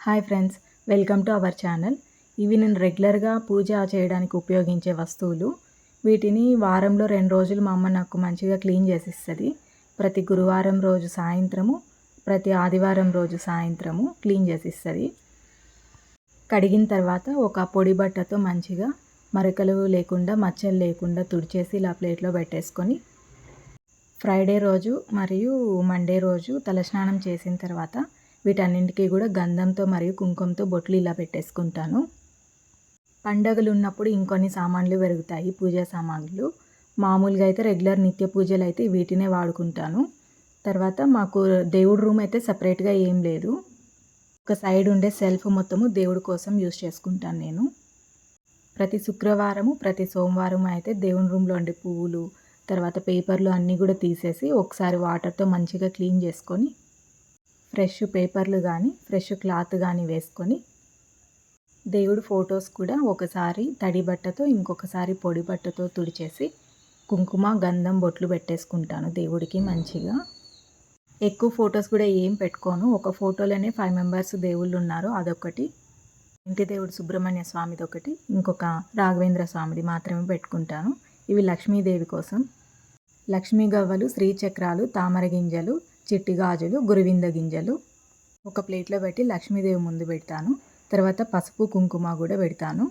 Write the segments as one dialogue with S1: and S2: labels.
S1: Hi friends welcome to our channel. ఇవి నేను రెగ్యులర్గా పూజ చేయడానికి ఉపయోగించే వస్తువులు. వీటిని వారంలో రెండు రోజులు మా అమ్మ నాకు మంచిగా క్లీన్ చేసి ఇస్తుంది ప్రతి గురువారం రోజు సాయంత్రము ప్రతి ఆదివారం రోజు సాయంత్రము క్లీన్ చేసి ఇస్తుంది కడిగిన తర్వాత ఒక పొడి బట్టతో మంచిగా మరకలు లేకుండా మచ్చలు లేకుండా తుడిచేసి ఇలా ప్లేట్లో పెట్టేసుకొని ఫ్రైడే రోజు మరియు మండే రోజు తలస్నానం చేసిన తర్వాత వీటన్నింటికి కూడా గంధంతో మరియు కుంకుమతో బొట్లు ఇలా పెట్టేసుకుంటాను. పండగలు ఉన్నప్పుడు ఇంకొన్ని సామాన్లు పెరుగుతాయి. పూజా సామాన్లు మామూలుగా అయితే రెగ్యులర్ నిత్య పూజలు అయితే వీటినే వాడుకుంటాను. తర్వాత మాకు దేవుడి రూమ్ అయితే సపరేట్గా ఏం లేదు. ఒక సైడ్ ఉండే సెల్ఫ్ మొత్తము దేవుడి కోసం యూస్ చేసుకుంటాను నేను. ప్రతి శుక్రవారము ప్రతి సోమవారం అయితే దేవుని రూమ్లో ఉండే పువ్వులు తర్వాత పేపర్లు అన్నీ కూడా తీసేసి ఒకసారి వాటర్తో మంచిగా క్లీన్ చేసుకొని ఫ్రెష్ పేపర్లు కానీ ఫ్రెష్ క్లాత్ కానీ వేసుకొని దేవుడు ఫొటోస్ కూడా ఒకసారి తడి బట్టతో ఇంకొకసారి పొడి బట్టతో తుడిచేసి కుంకుమ గంధం బొట్లు పెట్టేసుకుంటాను దేవుడికి మంచిగా. ఎక్కువ ఫొటోస్ కూడా ఏం పెట్టుకోను. ఒక ఫోటోలోనే ఫైవ్ మెంబర్స్ దేవుళ్ళు ఉన్నారు అదొకటి. ఇంటి దేవుడు సుబ్రహ్మణ్య స్వామిది ఒకటి. ఇంకొక రాఘవేంద్ర స్వామిది మాత్రమే పెట్టుకుంటాను. ఇవి లక్ష్మీదేవి కోసం. లక్ష్మీ గవ్వలు శ్రీచక్రాలు తామర గింజలు చిట్టి గాజులు గురువింద గింజలు ఒక ప్లేట్లో పెట్టి లక్ష్మీదేవి ముందు పెడతాను. తర్వాత పసుపు కుంకుమ కూడా పెడతాను.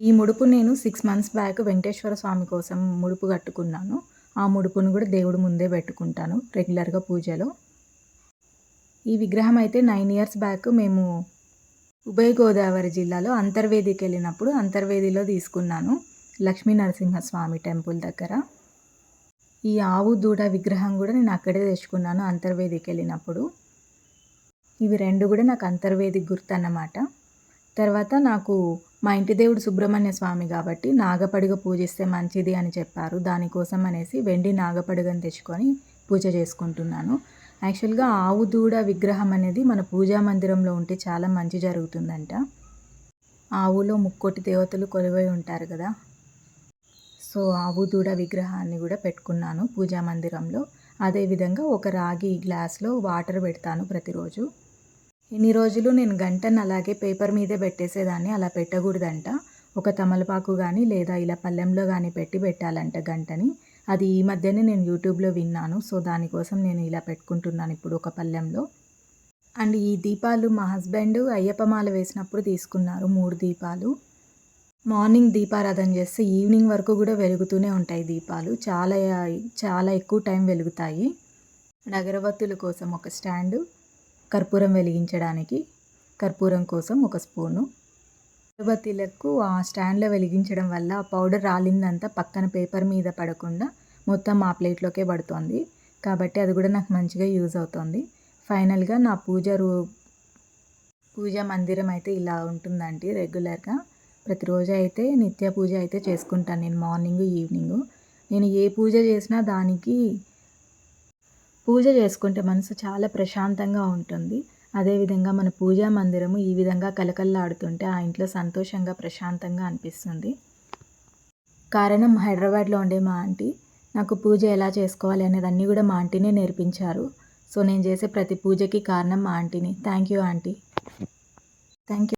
S1: ఈ ముడుపు నేను six months back Venkateshwara Swami కోసం ముడుపు కట్టుకున్నాను. ఆ ముడుపును కూడా దేవుడు ముందే పెట్టుకుంటాను రెగ్యులర్గా పూజలో. ఈ విగ్రహం అయితే నైన్ ఇయర్స్ బ్యాక్ మేము ఉభయ గోదావరి జిల్లాలో అంతర్వేదికి వెళ్ళినప్పుడు అంతర్వేదిలో తీసుకున్నాను. లక్ష్మీ నరసింహస్వామి టెంపుల్ దగ్గర. ఈ ఆవు దూడ విగ్రహం కూడా నేను అక్కడే తెచ్చుకున్నాను అంతర్వేదికి వెళ్ళినప్పుడు. ఇవి రెండు కూడా నాకు అంతర్వేదికి గుర్తు అన్నమాట తర్వాత నాకు మా ఇంటి దేవుడు సుబ్రహ్మణ్య స్వామి కాబట్టి నాగపడుగ పూజిస్తే మంచిది అని చెప్పారు. దానికోసం అనేసి వెండి నాగపడుగను తెచ్చుకొని పూజ చేసుకుంటున్నాను. యాక్చువల్గా ఆవు దూడ విగ్రహం అనేది మన పూజా మందిరంలో ఉంటే చాలా మంచి జరుగుతుందంట. ఆవులో ముక్కోటి దేవతలు కొలువై ఉంటారు కదా సో ఆవు దూడ విగ్రహాన్ని కూడా పెట్టుకున్నాను పూజా మందిరంలో. అదేవిధంగా ఒక రాగి గ్లాస్లో వాటర్ పెడతాను ప్రతిరోజు. ఇన్ని రోజులు నేను గంటను అలాగే పేపర్ మీదే పెట్టేసేదాన్ని అలా పెట్టకూడదంట. ఒక తమలపాకు కానీ లేదా ఇలా పళ్ళెంలో కానీ పెట్టి పెట్టాలంట గంటని. అది ఈ మధ్యనే నేను యూట్యూబ్లో విన్నాను సో దానికోసం నేను ఇలా పెట్టుకుంటున్నాను ఇప్పుడు ఒక పళ్ళెంలో. అండ్ ఈ దీపాలు మా హస్బెండ్ అయ్యప్ప మాల వేసినప్పుడు తీసుకున్నారు మూడు దీపాలు. మార్నింగ్ దీపారాధన చేస్తే ఈవినింగ్ వరకు కూడా వెలుగుతూనే ఉంటాయి దీపాలు. చాలా చాలా ఎక్కువ టైం వెలుగుతాయి. నగరవత్తుల కోసం ఒక స్టాండు కర్పూరం వెలిగించడానికి కర్పూరం కోసం ఒక స్పూను. అగరబత్తులకు ఆ స్టాండ్లో వెలిగించడం వల్ల ఆ పౌడర్ రాలిందంతా పక్కన పేపర్ మీద పడకుండా మొత్తం ఆ ప్లేట్లోకే పడుతుంది. కాబట్టి అది కూడా నాకు మంచిగా యూజ్ అవుతుంది. ఫైనల్గా నా పూజ రూ పూజ మందిరం అయితే ఇలా ఉంటుందండి రెగ్యులర్గా. ప్రతిరోజు అయితే నిత్య పూజ అయితే చేసుకుంటాను నేను మార్నింగ్ ఈవినింగ్. నేను ఏ పూజ చేసినా దానికి పూజ చేసుకుంటే మనసు చాలా ప్రశాంతంగా ఉంటుంది. అదేవిధంగా మన పూజా మందిరము ఈ విధంగా కలకల్లాడుతుంటే ఆ ఇంట్లో సంతోషంగా ప్రశాంతంగా అనిపిస్తుంది. కారణం హైదరాబాద్లో ఉండే మా ఆంటీ. నాకు పూజ ఎలా చేసుకోవాలి అనేది అన్నీ కూడా మా ఆంటీనే నేర్పించారు. సో నేను చేసే ప్రతి పూజకి కారణం మా ఆంటీని. Thank you aunty. Thank you.